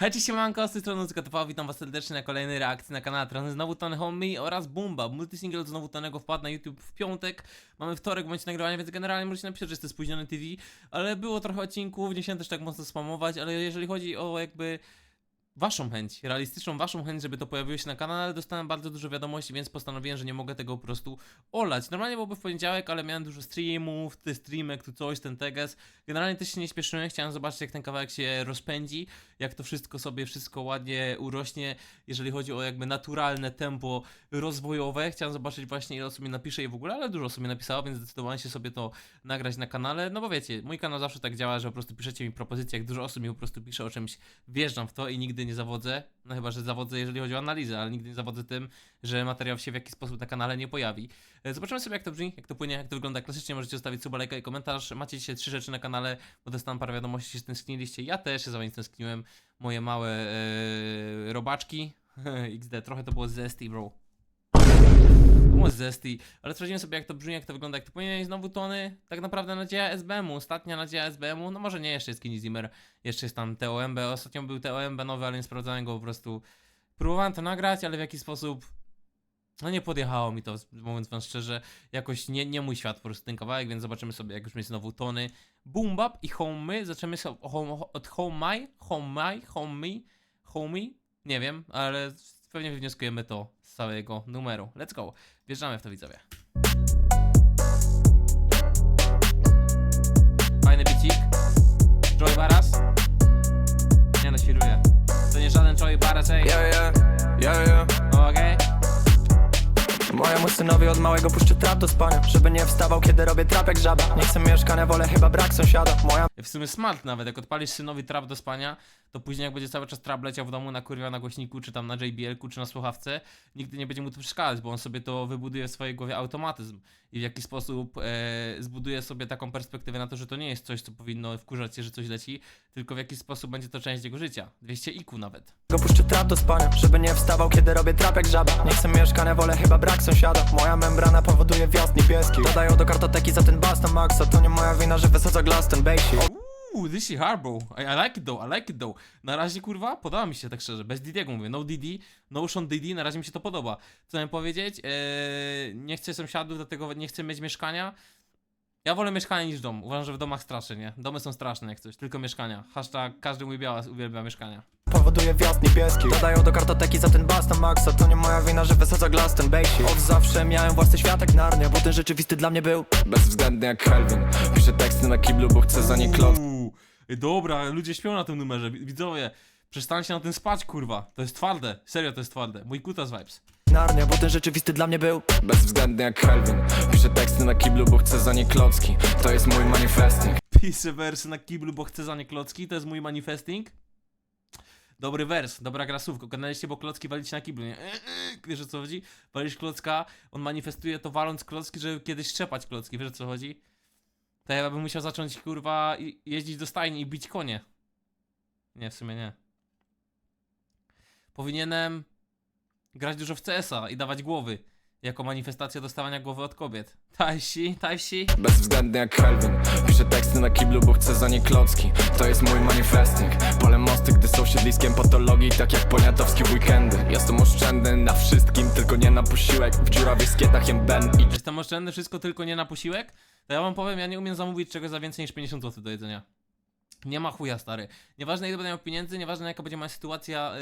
Hej, cześć, siemanko, z tej strony Zyka witam was serdecznie na kolejnej reakcji na kanale Trany znowu Tony Homie oraz Bumba. Multisingle znowu Tonego wpadł na YouTube w piątek, mamy wtorek momencie nagrywania, więc generalnie możecie napisać, że jest spóźniony TV, ale było trochę odcinków, nie chciałem też tak mocno spamować, ale jeżeli chodzi o jakby waszą chęć, realistyczną waszą chęć, żeby to pojawiło się na kanale, dostałem bardzo dużo wiadomości, więc postanowiłem, że nie mogę tego po prostu olać. Normalnie byłoby w poniedziałek, ale miałem dużo streamów, ty streamek, tu coś, ten teges. Generalnie też się nie śpieszyłem, chciałem zobaczyć jak ten kawałek się rozpędzi, jak to wszystko sobie, wszystko ładnie urośnie, jeżeli chodzi o jakby naturalne tempo rozwojowe. Chciałem zobaczyć właśnie ile osób mi napisze i w ogóle, ale dużo osób mi napisało, więc zdecydowałem się sobie to nagrać na kanale, no bo wiecie, mój kanał zawsze tak działa, że po prostu piszecie mi propozycje, jak dużo osób mi po prostu pisze o czymś, wjeżdżam w to i nigdy nie zawodzę, no chyba, że zawodzę, jeżeli chodzi o analizę, ale nigdy nie zawodzę tym, że materiał się w jakiś sposób na kanale nie pojawi. E, Zobaczymy sobie jak to brzmi, jak to płynie, jak to wygląda. Klasycznie, możecie zostawić suba, lajka i komentarz, macie dzisiaj trzy rzeczy na kanale, bo dostałem parę wiadomości, że się stęskniliście, ja też się za wami stęskniłem, moje małe e, robaczki, XD, trochę to było zesty, bro. Było zesty, ale sprawdzimy sobie jak to brzmi, jak to wygląda, jak to powinien znowu tony. Tak naprawdę nadzieja SBM-u, ostatnia nadzieja SBM-u, no może nie, jeszcze jest Kenny Zimmer, jeszcze jest tam TOMB, ostatnio był TOMB nowy, ale nie sprawdzałem go po prostu. Próbowałem to nagrać, ale w jakiś sposób no nie podjechało mi to, mówiąc wam szczerze, jakoś nie, nie mój świat po prostu ten kawałek, więc zobaczymy sobie jak już będzie znowu tony. Boom Bap i Home My, zaczniemy sobie home, od Home My, Home My, Home Me, Home Me, nie wiem, ale pewnie wywnioskujemy to z całego numeru. Let's go, wjeżdżamy w to widzowie. Fajny bicik. Joey Baras. Nie no. To nie żaden Joey Baras, ej. Yeah, yeah, yeah, yeah. Okej. Mojemu synowi od małego puszczę trap do spania Żeby nie wstawał, kiedy robię trap jak żaba Nie chcę mieszkania, wolę chyba brak sąsiada Moja W sumie smart nawet, jak odpalisz synowi trap do spania, to później jak będzie cały czas trap leciał w domu na kurwa na głośniku, czy tam na JBL-ku, czy na słuchawce, nigdy nie będzie mu to przeszkadzać, bo on sobie to wybuduje w swojej głowie automatyzm. I w jakiś sposób e, zbuduje sobie taką perspektywę na to, że to nie jest coś, co powinno wkurzać się, że coś leci, tylko w jakiś sposób będzie to część jego życia. 200 IQ nawet. puszczę trap do spania Żeby nie wstawał, kiedy robię trap jak żaba. Nie chcę mieszkania, wolę chyba brak sąsiada. Moja membrana powoduje wjazd niebieski Dodają do kartoteki za ten bas na maksa. To nie moja wina, że wysadza glas ten basic Uuu, this is hard, bro. I, I like it though, I like it though. Na razie, kurwa, podoba mi się tak szczerze. Bez Didiego mówię. No Didi, no Sean Didi, na razie mi się to podoba. Co mam powiedzieć? Eee, nie chcę sąsiadów, dlatego nie chcę mieć mieszkania. Ja wolę mieszkanie niż dom. Uważam, że w domach strasznie, nie? Domy są straszne jak coś, tylko mieszkania. Hashtag każdy mój białas uwielbia mieszkania. Powoduje wjazd niebieski Dodają do kartoteki za ten bas na maksa To nie moja wina, że wysadza glas ten basic Od zawsze miałem własny świat jak Narnia Bo ten rzeczywisty dla mnie był Bezwzględny jak Kelvin Piszę teksty na kiblu, bo chcę za nie klot dobra, ludzie śpią na tym numerze. Widzowie, przestańcie na tym spać, kurwa. To jest twarde. Serio, to jest twarde. Mój kutas vibes. Narnia, bo ten rzeczywisty dla mnie był Bezwzględny jak Kelvin Piszę teksty na kiblu, bo chcę za nie klocki To jest mój manifesting Piszę wersy na kiblu, bo chcę za nie klocki. To jest mój manifesting. Dobry wers, dobra gra słówko. Oglądaliście, bo klocki walić na kiblu, nie? E, e, Wiesz o co chodzi? Walisz klocka, on manifestuje to waląc klocki, żeby kiedyś trzepać klocki. Wiesz o co chodzi? To ja bym musiał zacząć, kurwa, i- jeździć do stajni i bić konie. Nie, w sumie nie. Powinienem grać dużo w CS-a i dawać głowy. Jako manifestacja dostawania głowy od kobiet. Tajsi, tajsi. Bezwzględny jak Kelvin Piszę teksty na kiblu, bo chcę za nie klocki To jest mój manifesting Palę mosty, gdy są siedliskiem patologii Tak jak poniatowskie weekendy Jestem oszczędny na wszystkim, tylko nie na posiłek W dziurawych skietach jem Ben i Jestem oszczędny, wszystko tylko nie na posiłek? Ja wam powiem, ja nie umiem zamówić czegoś za więcej niż 50 zł do jedzenia. Nie ma chuja, stary. Nieważne ile będę miał pieniędzy, nieważne jaka będzie moja sytuacja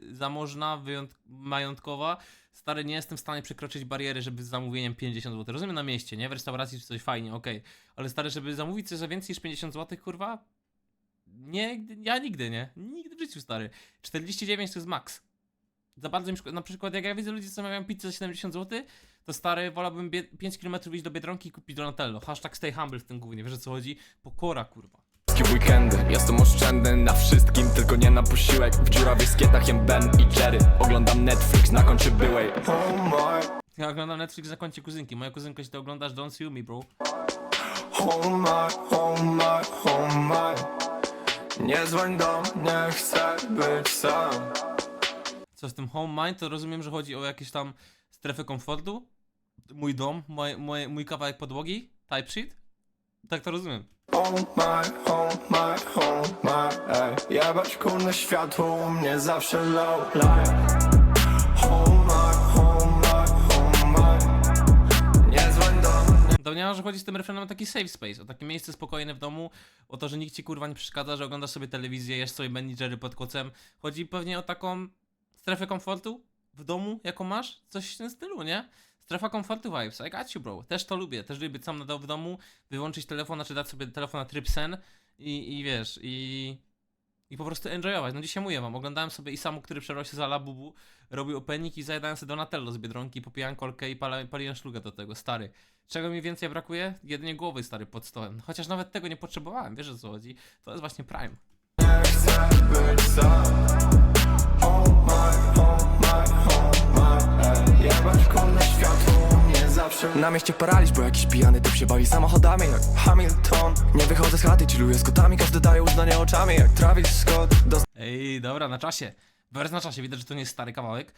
yy, zamożna, majątkowa, stary, nie jestem w stanie przekroczyć bariery, żeby z zamówieniem 50 zł. Rozumiem na mieście, nie? W restauracji czy coś fajnie, okej. Ale stary, żeby zamówić coś za więcej niż 50 zł, kurwa? Nie, ja nigdy, nie? Nigdy w życiu, stary. 49 to jest max. Za bardzo mi szkoda. Na przykład, jak ja widzę ludzi, co mają pizzę za 70 zł, to stary, wolałbym bie- 5 km iść do Biedronki i kupić Donatello. Hashtag stay humble w tym głównie, wiesz o co chodzi? Pokora, kurwa. weekendy Jestem oszczędny na wszystkim, tylko nie na posiłek W dziurawych skietach jem Ben i Jerry Oglądam Netflix na koncie byłej Oh my, Ja oglądam Netflix na koncie kuzynki. Moja kuzynka, jeśli to oglądasz, don't sue me, bro. oh my, oh my, oh my Nie dzwoń do mnie, chcę być sam Co z tym home mind, to rozumiem, że chodzi o jakieś tam strefę komfortu? Mój dom, moje, moje, mój kawałek podłogi? Type shit? Tak to rozumiem. Oh my, oh my, oh my ej. Jebać kurne światło u mnie zawsze low light Oh my, my, my Nie dzwoń do mnie Domniemam, że chodzi z tym refrenem o taki safe space, o takie miejsce spokojne w domu, o to, że nikt ci kurwa nie przeszkadza, że oglądasz sobie telewizję, jesz sobie Jerry pod kocem. Chodzi pewnie o taką strefę komfortu w domu, jaką masz? Coś w tym stylu, nie? Strefa komfortu vibes, I got you bro. Też to lubię, też lubię być sam na w domu, wyłączyć telefon, znaczy dać sobie telefon na tryb sen i, i wiesz, i... I po prostu enjoyować. No dzisiaj mówię wam, oglądałem sobie Isamu, który przebrał się za Labubu, robił opening i zajadałem sobie Donatello z Biedronki, popijałem kolkę i pala, paliłem szlugę do tego, stary. Czego mi więcej brakuje? Jedynie głowy, stary, pod stołem. Chociaż nawet tego nie potrzebowałem, wiesz o co chodzi? To jest właśnie prime. Na mieście paraliż, bo jakiś pijany typ się bawi samochodami jak Hamilton Nie wychodzę z chaty, chilluję z kotami Każdy daje uznanie oczami jak Travis Scott Ej, dobra, na czasie. Wers na czasie, widać, że to nie jest stary kawałek.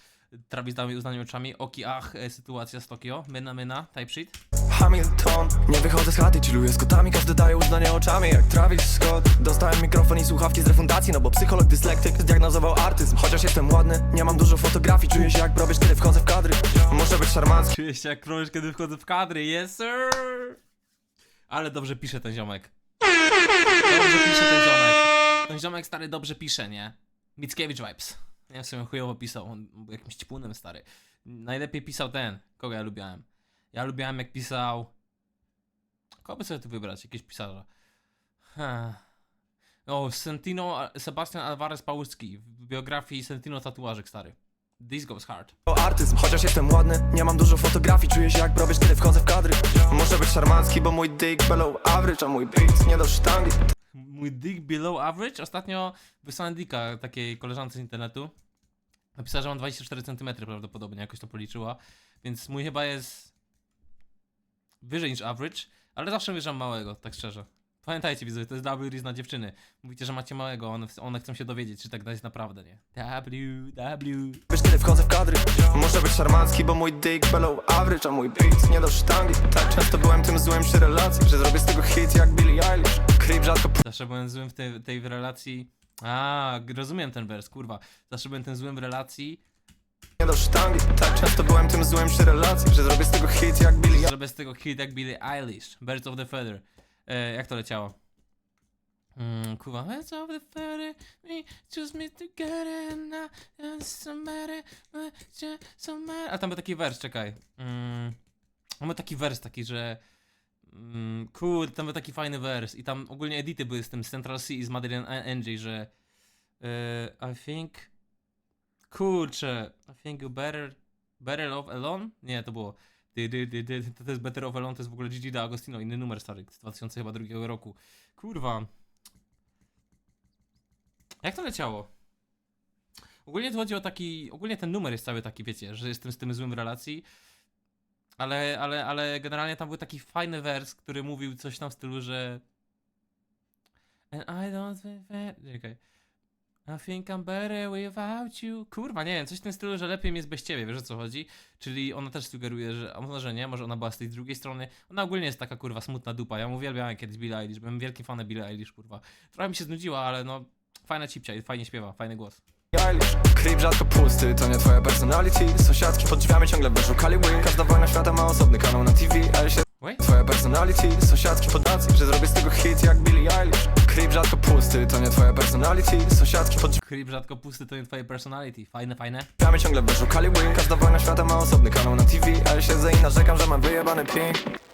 Travis dał mi uznanie oczami, oki ach, e, sytuacja z Tokio, myna myna, type shit. Hamilton Nie wychodzę z chaty, chilluję z kotami Każdy daje uznanie oczami jak Travis Scott Dostałem mikrofon i słuchawki z refundacji No bo psycholog dyslektyk zdiagnozował artyzm Chociaż jestem ładny, nie mam dużo fotografii Czuję się jak probierz, kiedy wchodzę w kadry Muszę być szarmancki Czuję się jak krąż, kiedy wchodzę w kadry, yes sir! Ale dobrze pisze ten ziomek. Dobrze pisze ten ziomek. Ten ziomek stary dobrze pisze, nie? Mickiewicz vibes. Nie wiem, w sumie chujowo pisał, on był jakimś ćpunem stary. Najlepiej pisał ten, kogo ja lubiałem. Ja lubiałem jak pisał... Kogo by sobie tu wybrać? Jakieś pisarza. Hmm. O, Sentino, Sebastian Alvarez Pałucki. W biografii Sentino tatuażek stary. This goes hard. artyzm Chociaż jestem ładny, nie mam dużo fotografii Czuję się jak probierz, kiedy wchodzę w kadry Muszę być szarmancki, bo mój dick below average A mój beat nie do sztangi Mój dick below average. Ostatnio wysłałem dicka takiej koleżance z internetu. Napisała, że mam 24 cm prawdopodobnie, jakoś to policzyła. Więc mój chyba jest wyżej niż average, ale zawsze wierzam małego, tak szczerze. Pamiętajcie widzowie, to jest W Riz na dziewczyny. Mówicie, że macie małego, one, one chcą się dowiedzieć, czy tak jest naprawdę, nie? W, W. Wiesz, kiedy wchodzę w kadry Muszę być szarmancki, bo mój dick below average A mój beat nie do sztangi Tak często byłem tym złym przy relacji Że zrobię z tego hit jak Billie Eilish Creep rzadko Zawsze byłem złym w tej, tej relacji. A, rozumiem ten wers, kurwa. Zawsze byłem tym złym w relacji, nie do sztangi Tak często byłem tym złym przy relacji Że zrobię z tego hit jak Billie Eilish Zrobię z tego hit jak Billie Eilish. Birds of the Feather. E, jak to leciało? Mm, kurwa. Birds of the Feather. Me, choose me together. and I- and some matter, uh, just some matter. A tam był taki wers, czekaj. Mm, mamy taki wers taki, że... Mm, tam był taki fajny wers. I tam ogólnie edity były z tym Central C i z Madeleine Angie, że... e, I think... Kurczę. I think you better... Better Love Alone? Nie, to było... To, jest Better Alone, to jest w ogóle Gigi D'Agostino, inny numer stary, z 2002 roku. Kurwa. Jak to leciało? Ogólnie tu chodzi o taki, ogólnie ten numer jest cały taki, wiecie, że jestem z tym złym w relacji, ale, ale, ale generalnie tam był taki fajny wers, który mówił coś tam w stylu, że And I don't think that... I think I'm better without you. Kurwa, nie wiem, coś w tym stylu, że lepiej mi jest bez ciebie, wiesz o co chodzi? Czyli ona też sugeruje, że, a może nie, może ona była z tej drugiej strony. Ona ogólnie jest taka kurwa smutna dupa. Ja ją uwielbiałem kiedyś Billie Eilish, byłem wielkim fanem Billie Eilish, kurwa. Trochę mi się znudziła, ale no, fajna cipcia i fajnie śpiewa, fajny głos. Eilish Creep rzadko pusty, to nie twoja personality Sąsiadki pod drzwiami ciągle wyszukali ły Każda wojna świata ma osobny kanał na TV Ale się Wait? Twoja personality, sąsiadki pod racji Że zrobię z tego hit jak Billie Eilish creep rzadko pusty, to nie twoja personality Sąsiadki pod Creep rzadko pusty, to nie twoje personality. Fajne, fajne. drzwiami ciągle wyszukali ły Każda wojna świata ma osobny kanał na TV Ale siedzę i narzekam, że mam wyjebany ping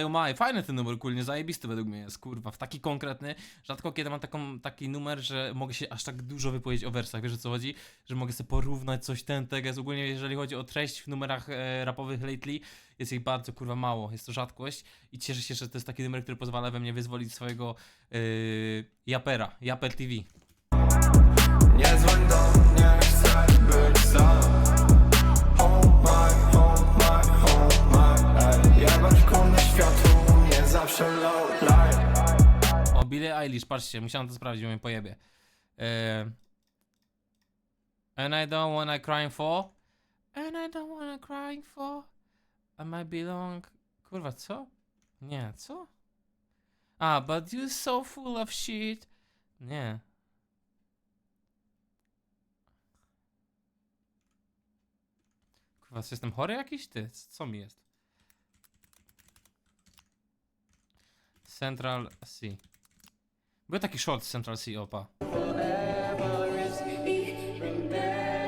Maju Maj, fajny ten numer, kulnie zajebisty według mnie jest, kurwa, w taki konkretny, rzadko kiedy mam taką, taki numer, że mogę się aż tak dużo wypowiedzieć o wersach, wiesz o co chodzi? Że mogę sobie porównać coś ten, teges, ogólnie jeżeli chodzi o treść w numerach e, rapowych lately, jest ich bardzo, kurwa, mało, jest to rzadkość i cieszę się, że to jest taki numer, który pozwala we mnie wyzwolić swojego e, japera, Japer TV. Nie dzwoń do mnie, chcę być sam Eilish, patrzcie, musiałem to sprawdzić, bo mnie pojebie. E, and I don't wanna crying for. And I don't wanna crying for. I might belong... Kurwa, co? Nie, co? A, but you're so full of shit. Nie. Kurwa, jestem chory jakiś? Ty, co mi jest? Central C. Był taki short z Central C, opa.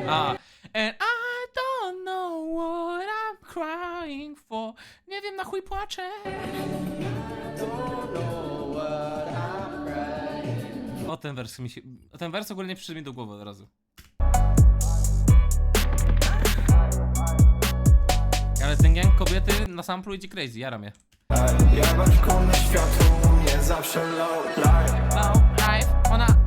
A, and I don't know what I'm crying for. Nie wiem na chuj płaczę. O ten wers mi się. o Ten wers ogólnie przyszedł mi do głowy od razu. Ale ten gang kobiety na samplu idzie crazy, jara mnie. Jebać kunę światło u mnie zawsze low life,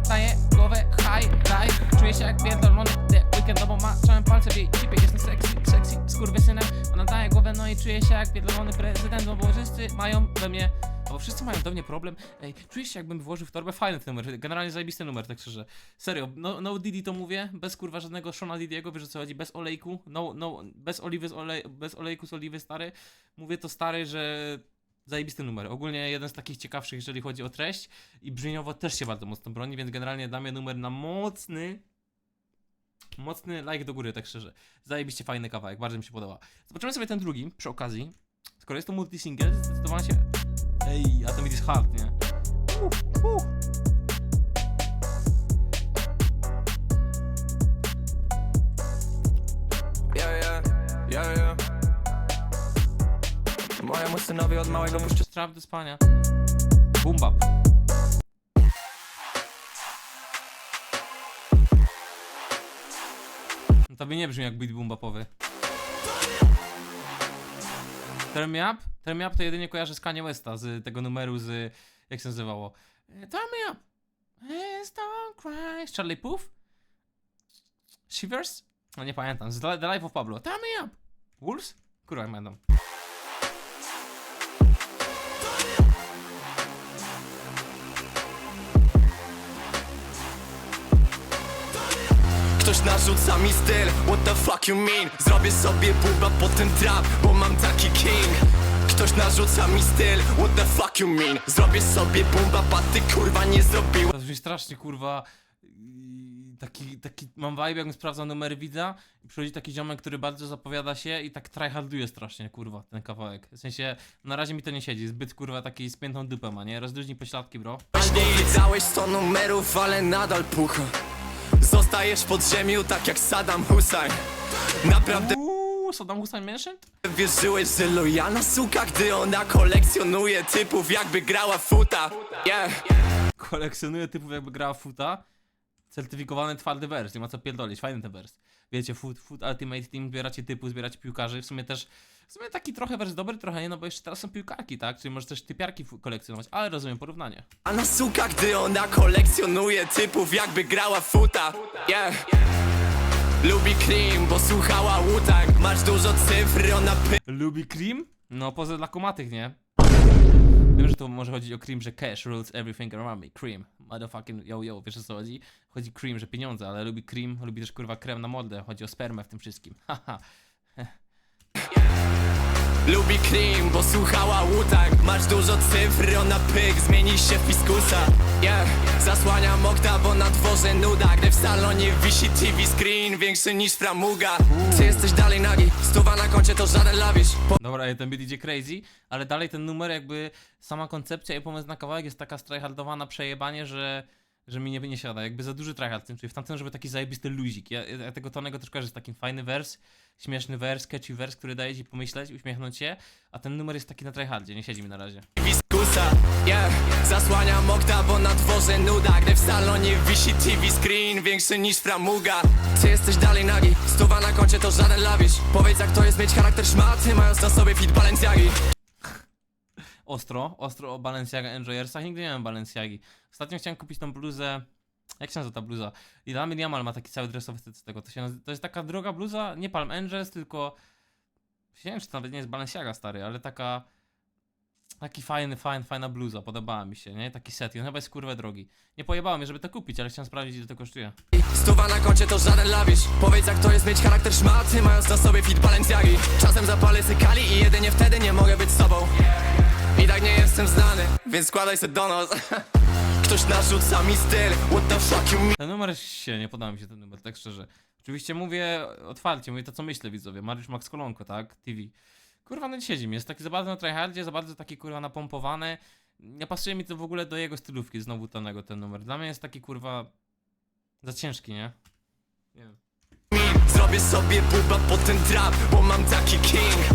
daje głowę high life Czuję się jak pierdolony the weekend, bo maczałem palce w jej cipie. Jestem sexy, sexy, skurwysynem. Ona daje głowę, no i czuję się jak pierdolony prezydent No bo wszyscy mają we mnie, no bo wszyscy mają do mnie problem. Ej, czuję się jakbym włożył w torbę? Fajny ten numer, generalnie zajebisty numer, tak szczerze. Serio, no, no Didi to mówię, bez kurwa żadnego Shona Didiego, wiesz o co chodzi, bez olejku No, no, bez oliwy, z olej, bez olejku z oliwy stary. Mówię to stary, że Zajebisty numer. Ogólnie jeden z takich ciekawszych, jeżeli chodzi o treść. I brzmieniowo też się bardzo mocno broni, więc generalnie damy numer na mocny. Mocny like do góry, tak szczerze. Zajebiście fajny kawałek, bardzo mi się podoba. Zobaczymy sobie ten drugi przy okazji. Skoro jest to multisingle, zdecydowanie się. Ej, a beat jest hard, nie? Uh, uh. Mojemu synowi od małego puszczę Strap do spania. Boom bap. No to by nie brzmi jak beat boom bapowy. Turn Me Up? Turn Me Up to jedynie kojarzę z Kanye Westa, z tego numeru z... jak się nazywało? E, Turn Me Up! Please don't cry. Charlie Puth? Shivers? No nie pamiętam. Z The Life of Pablo. Turn Me Up! Wolves? Kurwa, jak będą. Ktoś narzuca mi styl, what the fuck you mean Zrobię sobie buba po ten trap, bo mam taki king Ktoś narzuca mi styl, what the fuck you mean Zrobię sobie bumba, a ty kurwa nie zrobiła To brzmi strasznie kurwa. i Taki, taki mam vibe, jakbym sprawdzał numery widza i przychodzi taki ziomek, który bardzo zapowiada się i tak tryharduje strasznie, kurwa, ten kawałek. W sensie, na razie mi to nie siedzi, zbyt kurwa taki z piętą dupę ma, nie? Rozluźnij pośladki, bro. Powiedziałeś 100 numerów, ale nadal pucha Zostajesz pod ziemią tak jak Saddam Hussein Naprawdę Uuu, Saddam Hussein mentioned? wierzyłeś, że lojalna suka Gdy ona kolekcjonuje typów jakby grała w futa Yeah Kolekcjonuje typów jakby grała w futa. Certyfikowany twardy wers, nie ma co pierdolić, fajny ten wers. Wiecie, foot, foot Ultimate Team, zbieracie typu, zbieracie piłkarzy, w sumie też, w sumie taki trochę wers dobry, trochę nie, no bo jeszcze teraz są piłkarki, tak? Czyli możesz też typiarki kolekcjonować, ale rozumiem porównanie. A na suka, gdy ona kolekcjonuje typów jakby grała w futa Yeah Lubi cream, bo słuchała Wu-Tang Masz dużo cyfr, ona py... Lubi cream? No, poza dla kumatych, nie? Wiem, że to może chodzić o cream, że cash rules everything around me. Cream. Motherfucking yo yo, wiesz o co chodzi? Chodzi cream, że pieniądze, ale lubi cream, lubi też kurwa krem na mordę. Chodzi o spermę w tym wszystkim. Haha. Lubi cream, bo słuchała Wu-Tang Masz dużo cyfr, ona pyk, zmieni się w fiskusa Yeah, zasłaniam okna, bo na dworze nuda Gdy w salonie wisi TV screen, większy niż framuga Ty jesteś dalej nagi, stuwa na koncie to żaden lawisz po Dobra, ten beat idzie crazy, ale dalej ten numer jakby sama koncepcja i pomysł na kawałek jest taka tryhardowana przejebanie, że że mi nie, nie siada, jakby za duży tryhard w tym, czyli w tamtym, żeby taki zajebisty luzik. Ja, ja tego tonego też kojarzę z takim fajny wers, śmieszny wers, catchy wers, który daje ci pomyśleć, uśmiechnąć się, a ten numer jest taki na tryhardzie, nie siedzi mi na razie. Fiskusa Yeah, zasłaniam okna, bo na dworze nuda Gdy w salonie wisi TV screen, większy niż framuga Ty jesteś dalej nagi, stuwa na koncie to żaden lawisz Powiedz jak to jest mieć charakter szmaty, mając na sobie fit Balenciagi Ostro, ostro o Balenciaga Enjoyersach, nigdy nie miałem Balenciagi. Ostatnio chciałem kupić tą bluzę, jak się nazywa ta bluza? I Lamin Jamal ma taki cały dresowy styl tego, to, się to jest taka droga bluza, nie Palm Angels, tylko, nie wiem czy to nawet nie jest Balenciaga stary, ale taka, Taki fajny, fajny, fajna bluza, podobała mi się, nie? Taki set, i on chyba jest kurwa drogi. Nie pojebało mnie, żeby to kupić, ale chciałem sprawdzić, ile to kosztuje. Stuwa na koncie to żaden lawisz Powiedz jak to jest mieć charakter szmaty Mając na sobie fit Balenciagi Czasem zapalę sykali i jedynie wtedy nie mogę być z tobą I tak nie jestem znany Więc składaj se donos Ktoś narzuca mi styl What the fuck you mean Ten numer się, nie podoba mi się ten numer, tak szczerze. Oczywiście mówię otwarcie, mówię to co myślę widzowie. Mariusz Max Kolonko, tak? TV. Kurwa, no nie siedzi mi, jest taki za bardzo na tryhardzie, za bardzo taki kurwa napompowany. Nie pasuje mi to w ogóle do jego stylówki znowu tonego ten numer. Dla mnie jest taki kurwa za ciężki, nie? Nie. Zrobię sobie buba po ten trap Bo mam taki king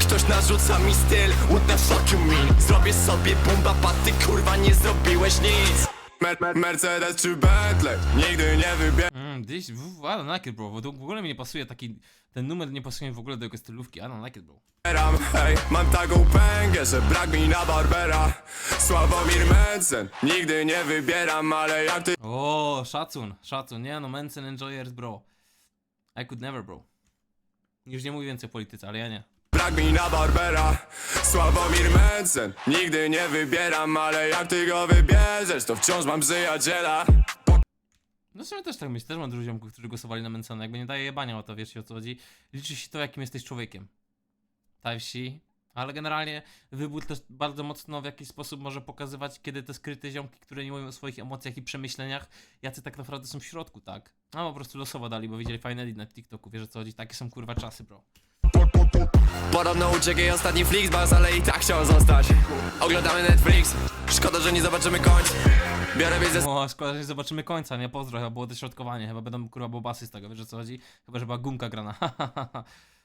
Ktoś narzuca mi styl What the fuck you mean Zrobię sobie bumba paty Kurwa nie zrobiłeś nic Mer Mer Mercedes czy Bentley Nigdy nie wybieram Mm, this, w, I don't like it bro, to w ogóle mi nie pasuje taki, ten numer nie pasuje w ogóle do jego stylówki, I don't like it bro. Hej, mam taką pęgę, że brak mi na Barbera Sławomir Mencen Nigdy nie wybieram, ale jak ty O, szacun, szacun, nie no, Manson Enjoyers bro. I could never bro. Już nie mówię więcej o polityce, ale ja nie. Brak mi na Barbera Sławomir Mencen Nigdy nie wybieram, ale jak ty go wybierzesz To wciąż mam przyjaciela No w sumie też tak myślę, też mam dużo ziomków, którzy głosowali na Mansona, jakby nie daje jebania o to, wiesz o co chodzi. Liczy się to, jakim jesteś człowiekiem. Type. Ale generalnie wybór też bardzo mocno w jakiś sposób może pokazywać, kiedy te skryte ziomki, które nie mówią o swoich emocjach i przemyśleniach, jacy tak naprawdę są w środku, tak? A po prostu losowo dali, bo widzieli fajny edit na TikToku, wiesz o co chodzi, takie są kurwa czasy, bro. Podobno uciekł jej ostatni Flixbus, ale i tak chciał zostać Oglądamy Netflix Szkoda, że nie zobaczymy końca Biorę wiedzę O, szkoda, że nie zobaczymy końca, nie? Pozdro, chyba było dośrodkowanie, chyba będą kurwa bobasy z tego, wiesz o co chodzi? Chyba, że była gumka grana,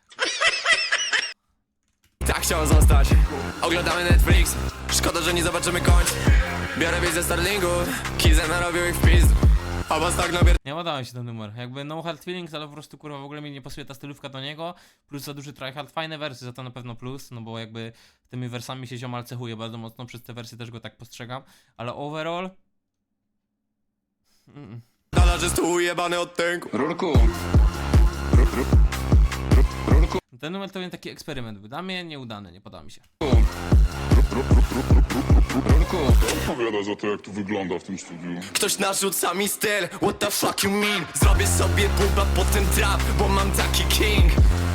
i tak chciał zostać Oglądamy Netflix Szkoda, że nie zobaczymy końca Biorę wiedzę Starlingu Kizem narobił ich w pizdu A was tak nabier... Nie mi się ten numer. Jakby no hard feelings, ale po prostu kurwa w ogóle mi nie pasuje ta stylówka do niego. Plus za duży tryhard. Fajne wersy, za to na pewno plus, no bo jakby tymi wersami się ziomal cechuje bardzo mocno, przez te wersy też go tak postrzegam. Ale overall... Mm. Dala, że stół jebany od tęku Rurku. Ru, ru, ru, rurku. Ten numer to był taki eksperyment. był Dla mnie nieudany, nie podoba mi się. Odpowiada za to, jak to wygląda w tym studiu. Ktoś narzuca mi styl What the fuck you mean Zrobię sobie buba po ten trap Bo mam taki king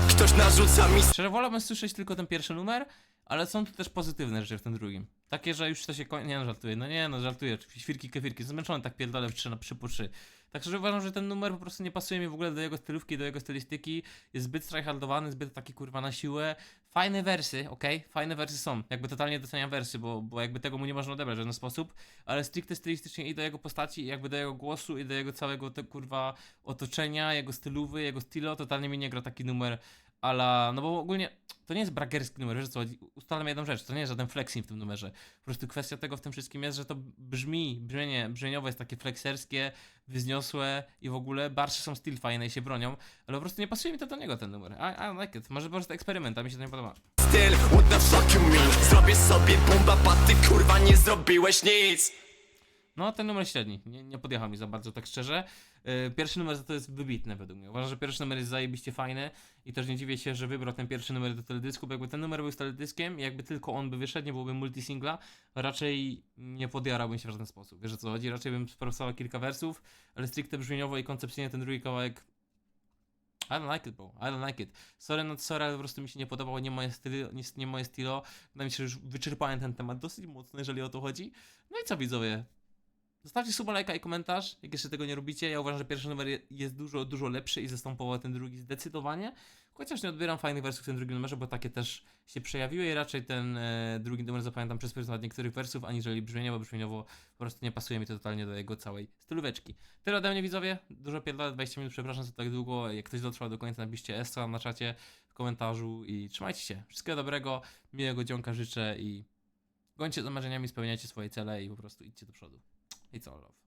Ktoś narzuca mi Szczerze wolałbym słyszeć tylko ten pierwszy numer, ale są tu też pozytywne rzeczy w tym drugim. Takie, że już to się kończy. Nie no, żartuję. No nie no, żartuję. Oczywiście Świrki, kefirki. Zmęczony tak pierdolę w 3 na 3 po 3. Tak szczerze uważam, że ten numer po prostu nie pasuje mi w ogóle do jego stylówki, do jego stylistyki. Jest zbyt tryhardowany, zbyt taki kurwa na siłę. Fajne wersy, okej? Fajne wersy są. Jakby totalnie doceniam wersy, bo, bo jakby tego mu nie można odebrać w żaden sposób. Ale stricte stylistycznie i do jego postaci, i jakby do jego głosu, i do jego całego te kurwa otoczenia, jego stylówy, jego stylo, totalnie mi nie gra taki numer ala, no bo ogólnie to nie jest bragerski numer, że co, ustalmy jedną rzecz, to nie jest żaden flexing w tym numerze. Po prostu kwestia tego w tym wszystkim jest, że to brzmi, brzmienie, brzmieniowe jest takie flexerskie, wyzniosłe i w ogóle barsze są still fajne i się bronią, ale po prostu nie pasuje mi to do niego ten numer. I, I like it. Może po prostu eksperyment, a mi się to nie podoba. styl What the fuck you mean Zrobię sobie bumba paty Kurwa nie zrobiłeś nic No, ten numer średni. Nie, nie podjechał mi za bardzo, tak szczerze. Yy, pierwszy numer za to jest wybitny według mnie. Uważam, że pierwszy numer jest zajebiście fajny i też nie dziwię się, że wybrał ten pierwszy numer do teledysku, bo jakby ten numer był z teledyskiem jakby tylko on by wyszedł, nie byłoby multisingla, raczej nie podjarałbym się w żaden sposób. Wiesz o co chodzi? Raczej bym sprawdzał kilka wersów, ale stricte brzmieniowo i koncepcyjnie ten drugi kawałek I don't like it, bro. I don't like it. Sorry, not sorry, ale po prostu mi się nie podobało, nie moje stylo, nie, nie moje stylo. Wydaje mi się, że już wyczerpałem ten temat dosyć mocno, jeżeli o to chodzi. No i co widzowie? Zostawcie suba, lajka i komentarz, jak jeszcze tego nie robicie. Ja uważam, że pierwszy numer je- jest dużo, dużo lepszy i zastępował ten drugi zdecydowanie. Chociaż nie odbieram fajnych wersów w tym drugim numerze, bo takie też się przejawiły i raczej ten e, drugi numer zapamiętam przez pryzmat niektórych wersów, aniżeli brzmieniowo, brzmieniowo po prostu nie pasuje mi to totalnie do jego całej stylóweczki. Tyle ode mnie widzowie, dużo pierdolę, 20 minut, przepraszam za tak długo. Jak ktoś dotrwał do końca, napiszcie S na czacie, w komentarzu i trzymajcie się. Wszystkiego dobrego, miłego dzionka życzę i gońcie za marzeniami, spełniajcie swoje cele i po prostu idźcie do przodu. It's all love.